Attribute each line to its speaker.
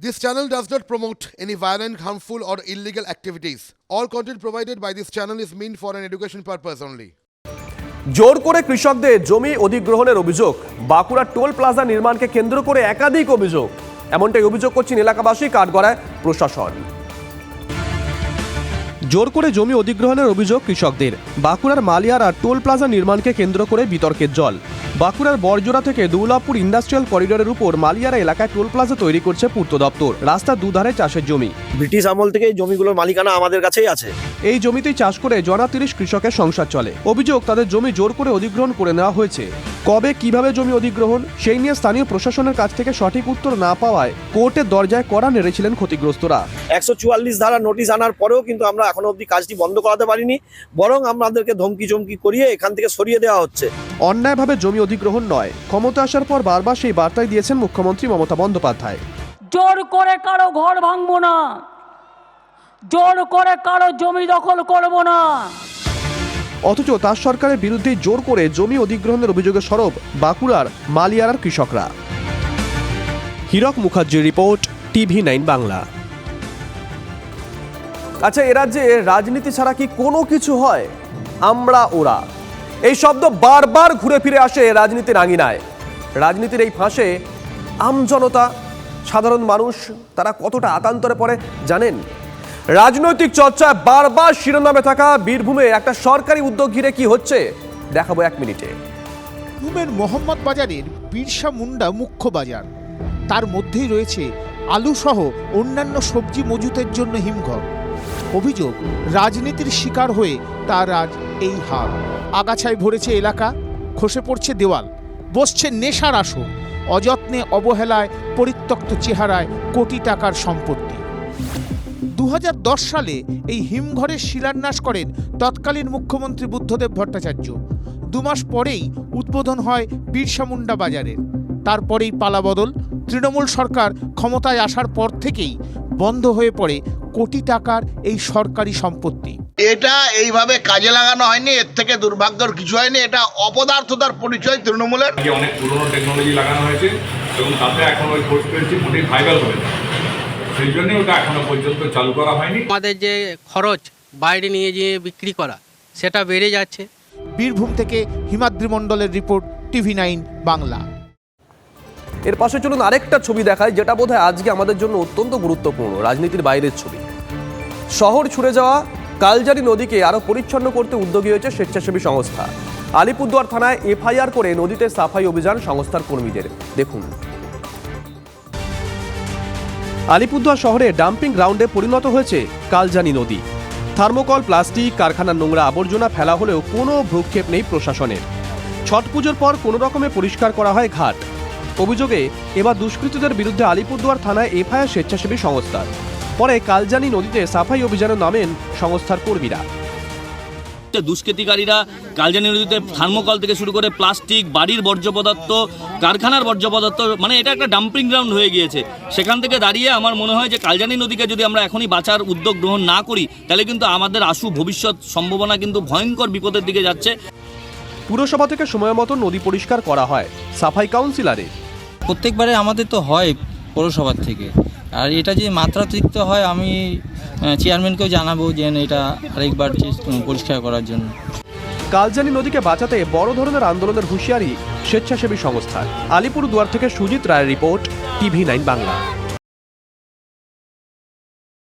Speaker 1: This channel does not promote any violent, harmful, or illegal activities. All content provided by this channel is meant for an education purpose only.
Speaker 2: জোর করে কৃষকদের জমি অধিগ্রহণের অভিযোগ Bankura toll plaza নির্মাণকে কেন্দ্র করে একাধিক অভিযোগ এমনটাই অভিযোগ করছেন এলাকাবাসী কাঠগড়ায় প্রশাসন জোর করে জমি অধিগ্রহণের অভিযোগ কৃষকদের। বাঁকুড়ার মালিয়ার টোল প্লাজা নির্মাণকে কেন্দ্র করে বিতর্কের জল। বাঁকুড়ার বরজোড়া থেকে দৌলাপুর ইন্ডাস্ট্রিয়াল করিডোরের উপর মালিয়ারা এলাকায় টোল প্লাজা তৈরি করছে পূর্ত দপ্তর। রাস্তা দুধারে চাষের জমি।
Speaker 3: ব্রিটিশ আমল থেকে জমিগুলোর মালিকানা আমাদের কাছেই আছে।
Speaker 2: এই জমিতেই চাষ করে জনা তিরিশ কৃষকের সংসার চলে। অভিযোগ তাদের জমি জোর করে অধিগ্রহণ করে নেওয়া হয়েছে। কবে কীভাবে জমি অধিগ্রহণ সেই নিয়ে স্থানীয় প্রশাসনের কাছ থেকে সঠিক উত্তর না পাওয়ায় কোর্টের দরজায় কড়া নেড়েছিলেন ক্ষতিগ্রস্তরা।
Speaker 3: একশো চুয়াল্লিশ ধারা নোটিশ আনার পরেও কিন্তু আমরা এখনও অবধি কাজটি বন্ধ করাতে পারিনি বরং আমাদেরকে ধমকি চমকি করিয়ে এখান থেকে সরিয়ে দেওয়া হচ্ছে।
Speaker 2: অন্যায়ভাবে জমি অধিগ্রহণ নয় ক্ষমতা আসার পর বারবার সেই বার্তাই দিয়েছেন মুখ্যমন্ত্রী মমতা বন্দ্যোপাধ্যায়।
Speaker 4: জোর করে কারও ঘর ভাঙবো না। জোর করে কারও জমি দখল করব না।
Speaker 2: অথচ তার সরকারের বিরুদ্ধে জোর করে জমি অধিগ্রহণের অভিযোগে সরব বাঁকুড়ার মালিয়ারার কৃষকরা। হীরক মুখার্জির রিপোর্ট টিভি নাইন বাংলা। আচ্ছা এ রাজ্যে রাজনীতি ছাড়া কি কোনো কিছু হয়? আমরা ওরা। এই শব্দ বারবার ঘুরে ফিরে আসে রাজনীতির আঙিনায়। রাজনীতির এই ফাঁসে আমজনতা সাধারণ মানুষ তারা কতটা আতান্তরে পড়ে জানেন? রাজনৈতিক চর্চায় বারবার শিরোনামে থাকা বীরভূমে একটা সরকারি উদ্যোগ ঘিরে কি হচ্ছে, দেখাবো এক মিনিটে।
Speaker 5: বীরভূমের মোহাম্মদ বাজারের বিরসা মুন্ডা মুখ্য বাজার। তার মধ্যেই রয়েছে আলুসহ অন্যান্য সবজি মজুতের জন্য হিমঘর। অভিযোগ, রাজনীতির শিকার হয়ে তার আজ এই হাল আগাছায় ভরেছে এলাকা, খসে পড়ছে দেওয়াল, বসছে নেশার আসর, অযত্নে অবহেলায় পরিত্যক্ত চেহারায় কোটি টাকার সম্পত্তি। দু হাজার দশ সালে এই হিমঘরের শিলান্যাস করেন তৎকালীন মুখ্যমন্ত্রী বুদ্ধদেব ভট্টাচার্য। দু মাস পরেই উদ্বোধন হয় বিরসা মুন্ডা বাজারের। তারপরেই পালাবদল তৃণমূল সরকার ক্ষমতায় আসার পর থেকেই বন্ধ হয়ে পড়ে কোটি টাকার এই সরকারি সম্পত্তি।
Speaker 6: এটা এইভাবে কাজে লাগানো হয়নি এর থেকে দুর্ভাগ্যর কিছু হয়নি এটা অপদার্থতার পরিচয় তৃণমূলের।
Speaker 7: অনেক পুরনো টেকনোলজি লাগানো হয়েছে এবং তাতে এখন ওই কোর্স পেন্সি মোটেই ভাইরাল না সেই জন্যই ওটা এখনও পর্যন্ত চালু করা হয়নি।
Speaker 8: আমাদের যে খরচ বাইরে নিয়ে গিয়ে বিক্রি করা সেটা বেড়ে যাচ্ছে।
Speaker 5: বীরভূম থেকে হিমাদ্রি মণ্ডলের রিপোর্ট টিভি নাইন বাংলা।
Speaker 2: এর পাশে চলুন আরেকটা ছবি দেখায় যেটা বোধহয় আজকে আমাদের জন্য অত্যন্ত গুরুত্বপূর্ণ রাজনীতির বাইরের ছবি। শহর ছুড়ে যাওয়া কালজারি নদীকে আরও পরিচ্ছন্ন করতে উদ্যোগী হয়েছে স্বেচ্ছাসেবী সংস্থা। আলিপুরদুয়ার থানায় এফআইআর করে নদীতে সাফাই অভিযান সংস্থার কর্মীদের। দেখুন। আলিপুরদুয়ার শহরে ডাম্পিং গ্রাউন্ডে পরিণত হয়েছে কালজানি নদী। থার্মোকল, প্লাস্টিক, কারখানার নোংরা আবর্জনা ফেলা হলেও কোনো ভ্রুক্ষেপ নেই প্রশাসনের। ছট পুজোর পর কোনো রকমে পরিষ্কার করা হয় ঘাট। অভিযোগে এবার দুষ্কৃতদের বিরুদ্ধে আলিপুরদুয়ার থানায় এফআইআর স্বেচ্ছাসেবী সংস্থার পরে কালজানি নদীতে সাফাই অভিযানে নামেন সংস্থার কর্মীরা।
Speaker 9: হচ্ছে দুষ্কৃতিকারীরা কালজানি নদীতে থার্মোকল থেকে শুরু করে প্লাস্টিক বাড়ির বর্জ্য পদার্থ কারখানার বর্জ্য পদার্থ মানে এটা একটা ডাম্পিং গ্রাউন্ড হয়ে গিয়েছে। সেখান থেকে দাঁড়িয়ে আমার মনে হয় যে কালজানি নদীকে যদি আমরা এখনই বাঁচার উদ্যোগ গ্রহণ না করি তাহলে কিন্তু আমাদের আশু ভবিষ্যৎ সম্ভাবনা কিন্তু ভয়ঙ্কর বিপদের দিকে যাচ্ছে।
Speaker 2: পুরসভা থেকে সময় মতো নদী পরিষ্কার করা হয় সাফাই কাউন্সিলারে
Speaker 10: প্রত্যেকবারে আমাদের তো হয় পৌরসভার থেকে। আর এটা যে মাত্রাতিরিক্ত হয় আমি চেয়ারম্যানকেও জানাব যে এটা আরেকবার পরিষ্কার করার জন্য।
Speaker 2: কালজানি নদীকে বাঁচাতে বড় ধরনের আন্দোলনের হুঁশিয়ারি স্বেচ্ছাসেবী সংস্থা। আলিপুর দুয়ার থেকে সুজিত রায়ের রিপোর্ট, টিভি নাইন বাংলা।